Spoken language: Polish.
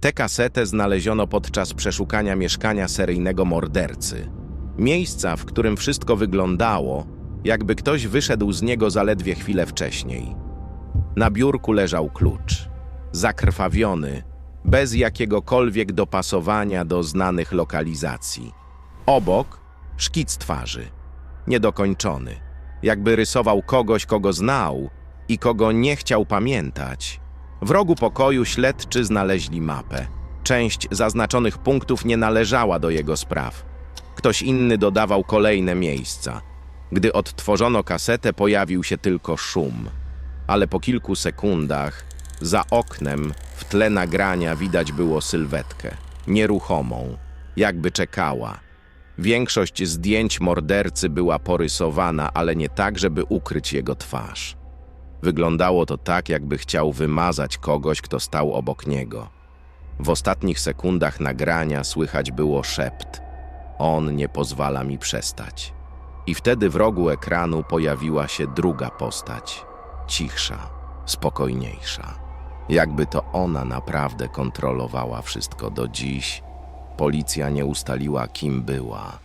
Tę kasetę znaleziono podczas przeszukania mieszkania seryjnego mordercy. Miejsca, w którym wszystko wyglądało, jakby ktoś wyszedł z niego zaledwie chwilę wcześniej. Na biurku leżał klucz, zakrwawiony, bez jakiegokolwiek dopasowania do znanych lokalizacji. Obok szkic twarzy, niedokończony, jakby rysował kogoś, kogo znał i kogo nie chciał pamiętać. W rogu pokoju śledczy znaleźli mapę. Część zaznaczonych punktów nie należała do jego spraw. Ktoś inny dodawał kolejne miejsca. Gdy odtworzono kasetę, pojawił się tylko szum. Ale po kilku sekundach, za oknem, w tle nagrania widać było sylwetkę. Nieruchomą, jakby czekała. Większość zdjęć mordercy była porysowana, ale nie tak, żeby ukryć jego twarz. Wyglądało to tak, jakby chciał wymazać kogoś, kto stał obok niego. W ostatnich sekundach nagrania słychać było szept. On nie pozwala mi przestać. I wtedy w rogu ekranu pojawiła się druga postać. Cichsza, spokojniejsza. Jakby to ona naprawdę kontrolowała wszystko do dziś. Policja nie ustaliła, kim była.